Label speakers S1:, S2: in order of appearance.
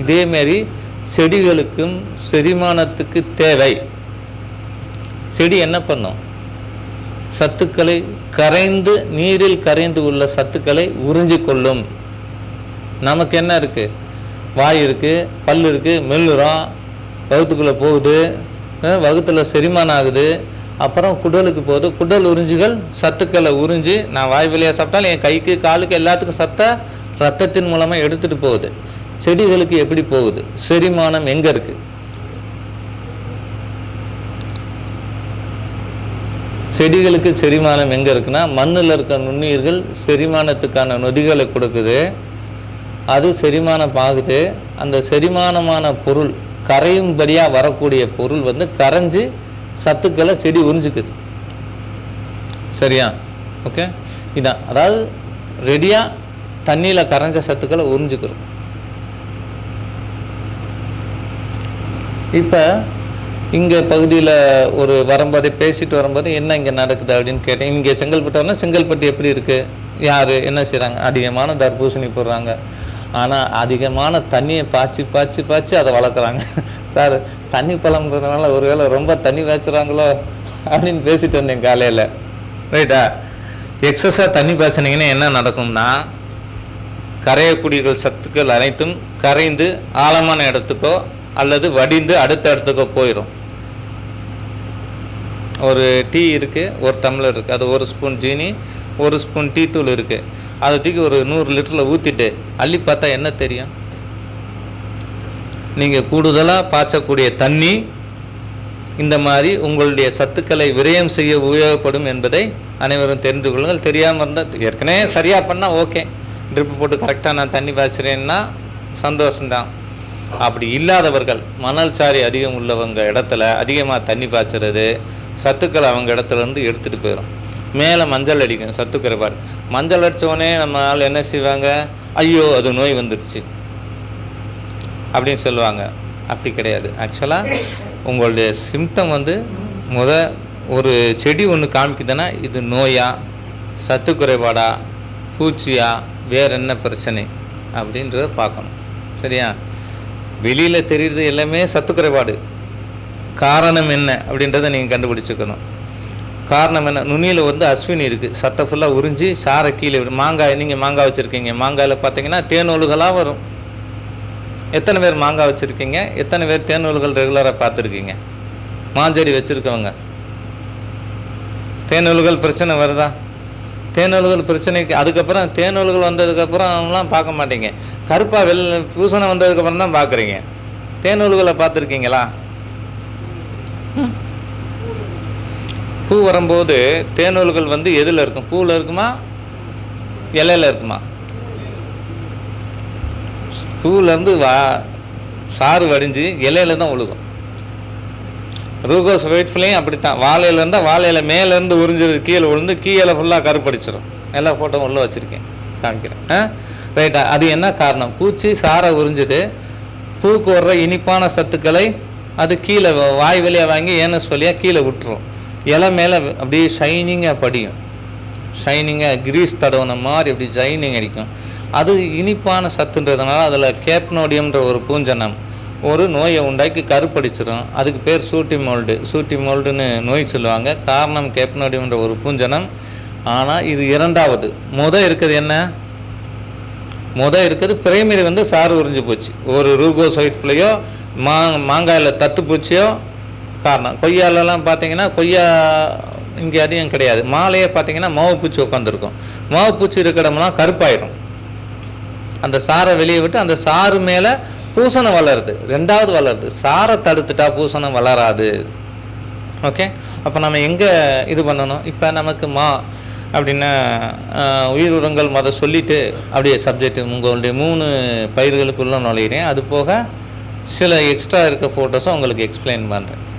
S1: இதேமாரி செடிகளுக்கும் செரிமானத்துக்கு தேவை. செடி என்ன பண்ணும்? சத்துக்களை கரைந்து நீரில் கரைந்து உள்ள சத்துக்களை உறிஞ்சிக் கொள்ளும் நமக்கு என்ன இருக்குது வாய் இருக்குது பல் இருக்குது மெல்லுறோம் வகுத்துக்குள்ளே போகுது வகுத்தில் செரிமானம் ஆகுது. அப்புறம் குடலுக்கு போகுது. குடல் உறிஞ்சுகள் சத்துக்களை உறிஞ்சி நான் வாய் வழியாக சாப்பிட்டாலும் என் கைக்கு காலுக்கு எல்லாத்துக்கும் சத்தை ரத்தத்தின் மூலமாக எடுத்துகிட்டு போகுது. செடிகளுக்கு எப்படி போகுது? செரிமானம் எங்கே இருக்குது செடிகளுக்கு செரிமானம் எங்கே இருக்குன்னா மண்ணில் இருக்க நுண்ணுயிர்கள் செரிமானத்துக்கான நொதிகளை கொடுக்குது. அது செரிமானம் ஆகுது. அந்த செரிமானமான பொருள் கரையும்படியாக வரக்கூடிய பொருள் வந்து கரைஞ்சி சத்துக்களை செடி உறிஞ்சிக்குது. சரியா? ஓகே இதான். அதாவது ரெடியாக தண்ணியில் கரைஞ்ச சத்துக்களை உறிஞ்சிக்கிறோம். இப்போ இங்கே பகுதியில் ஒரு வரும்போது பேசிட்டு வரும்போது என்ன இங்கே நடக்குது அப்படின்னு கேட்டேன் இங்கே செங்கல்பட்டுனா செங்கல்பட்டு எப்படி இருக்குது யார்? என்ன செய்கிறாங்க அதிகமான தர்பூசணி போடுறாங்க. ஆனால் அதிகமான தண்ணியை பாய்ச்சி பாய்ச்சி பாய்ச்சி அதை வளர்க்குறாங்க. சார் தண்ணி பழம்ன்றதுனால ஒருவேளை ரொம்ப தண்ணி பாய்ச்சுறாங்களோ அப்படின்னு பேசிட்டு வந்தேன் காலையில். ரைட்டா எக்ஸஸாக தண்ணி பாய்ச்சினீங்கன்னா என்ன நடக்கும்னா கரையக்கூடிய சத்துக்கள் அனைத்தும் கரைந்து ஆழமான இடத்துக்கோ அல்லது வடிந்து அடுத்த இடத்துக்கு போயிடும் ஒரு டீ இருக்குது ஒரு டம்ளர் இருக்குது அது ஒரு ஸ்பூன் ஜீனி ஒரு ஸ்பூன் டீ தூள் இருக்குது அதை தூக்கி ஒரு நூறு லிட்டரில் ஊற்றிட்டு அள்ளி பார்த்தா என்ன தெரியும்? நீங்கள் கூடுதலாக பாய்ச்சக்கூடிய தண்ணி இந்த மாதிரி உங்களுடைய சத்துக்களை விரயம் செய்ய உபயோகப்படும் என்பதை அனைவரும் தெரிந்து கொள்ளுங்கள். தெரியாமல் இருந்தால் ஏற்கனவே சரியாக பண்ணால் ஓகே. ட்ரிப்பு போட்டு கரெக்டாக நான் தண்ணி பாய்ச்சுறேன்னா சந்தோஷம்தான். அப்படி இல்லாதவர்கள் மணல் சாரி அதிகம் உள்ளவங்க இடத்துல அதிகமாக தண்ணி பாய்ச்சுறது சத்துக்களை அவங்க இடத்துலேருந்து எடுத்துகிட்டு போயிடும் மேலே மஞ்சள் அடிக்கும் சத்து குறைபாடு மஞ்சள் அடித்தோடனே நம்ம ஆள் என்ன செய்வாங்க? ஐயோ அது நோய் வந்துடுச்சு அப்படின்னு சொல்லுவாங்க. அப்படி கிடையாது. ஆக்சுவலாக உங்களுடைய சிம்டம் வந்து முத ஒரு செடி ஒன்று காமிக்குதுன்னா இது நோயா சத்து குறைபாடா பூச்சியா வேற என்ன பிரச்சனை? அப்படின்றத பார்க்கணும். சரியா? வெளியில் தெரியுறது எல்லாமே சத்து குறைபாடு. காரணம் என்ன அப்படின்றத நீங்கள் கண்டுபிடிச்சிக்கணும். காரணம் என்ன? நுனியில் வந்து அஸ்வினி இருக்குது சத்தை ஃபுல்லாக உறிஞ்சி சாரை கீழே விடும் மாங்காய் நீங்கள் மாங்காய் வச்சுருக்கீங்க. மாங்காயில் பார்த்தீங்கன்னா தேனூல்களாக வரும். எத்தனை பேர் மாங்காய் வச்சுருக்கீங்க? எத்தனை பேர் தேனூல்கள் ரெகுலராக பார்த்துருக்கீங்க? மாஞ்செடி வச்சுருக்கவங்க. தேனூல்கள் பிரச்சனை வருதா? தேனூல்கள் பிரச்சனைக்கு அதுக்கப்புறம் தேனூல்கள் வந்ததுக்கப்புறம் அவங்களாம் பார்க்க மாட்டீங்க. கருப்பாக வெள்ள பூசணம் வந்ததுக்கப்புறம் தான் பார்க்குறீங்க. தேனூல்களை பார்த்துருக்கீங்களா? பூ வரும்போது தேனூல்கள் வந்து எதில் இருக்கும்? பூவில் இருக்குமா? இலையில இருக்குமா? பூவிலேருந்து வா சாறு வடிஞ்சு இலையில தான் ஒழுகும் ரூகோஸ் வெயிட்ஃபுல்லையும் அப்படித்தான். வாழையில இருந்தால் வாழையில மேலேருந்து உறிஞ்சது கீழே விழுந்து கீழே ஃபுல்லாக கருப்படிச்சிடும் எல்லா ஃபோட்டோ உள்ளே வச்சுருக்கேன். காமிக்கிறேன். ஆ? ரைட்டா அது என்ன காரணம்? பூச்சி சாரை உறிஞ்சிட்டு பூக்கு வர்ற இனிப்பான சத்துக்களை அது கீழே வாய் வழியாக வாங்கி ஏனஸ் வழியாக கீழே விட்டுரும். இலை மேலே அப்படியே ஷைனிங்காக படியும். ஷைனிங்காக கிரீஸ் தடவுன மாதிரி அப்படி ஷைனிங் அடிக்கும். அது இனிப்பான சத்துன்றதுனால அதில் கேப்னோடியம்ன்ற ஒரு பூஞ்சனம் ஒரு நோயை உண்டாக்கி கருப்படிச்சிடும் அதுக்கு பேர் சூட்டி மோல்டு. சூட்டி மோல்டுன்னு நோய் சொல்லுவாங்க. காரணம் கேப்னோடியம்ன்ற ஒரு பூஞ்சனம். ஆனால் இது இரண்டாவது. முத இருக்கிறது என்ன? முத இருக்கிறது பிரைமரி வந்து சாறு உறிஞ்சு போச்சு. ஒரு ரூகோசைட்லையோ மா மாங்காயில் தத்து பூச்சியோ காரணம். கொய்யாலெல்லாம் பார்த்தீங்கன்னா கொய்யா இங்கே அதிகம் கிடையாது. மாலையே பார்த்தீங்கன்னா மாவு பூச்சி உட்காந்துருக்கும் மாவு பூச்சி இருக்கிற கருப்பாயிரும். அந்த சாரை வெளியே விட்டு அந்த சாறு மேலே பூசணம் வளருது. ரெண்டாவது வளருது. சாரை தடுத்துட்டா பூசணம் வளராது. ஓகே? அப்போ நம்ம எங்கே இது பண்ணணும்? இப்போ நமக்கு மா அப்படின்னா உயிர் உரங்கள் மொதல் சொல்லிட்டு அப்படியே சப்ஜெக்ட் உங்களுடைய மூணு பயிர்களுக்குள்ளே நுழையிறேன். அது போக சில எக்ஸ்ட்ரா இருக்க ஃபோட்டோஸும் உங்களுக்கு எக்ஸ்பிளைன் பண்ணுறேன்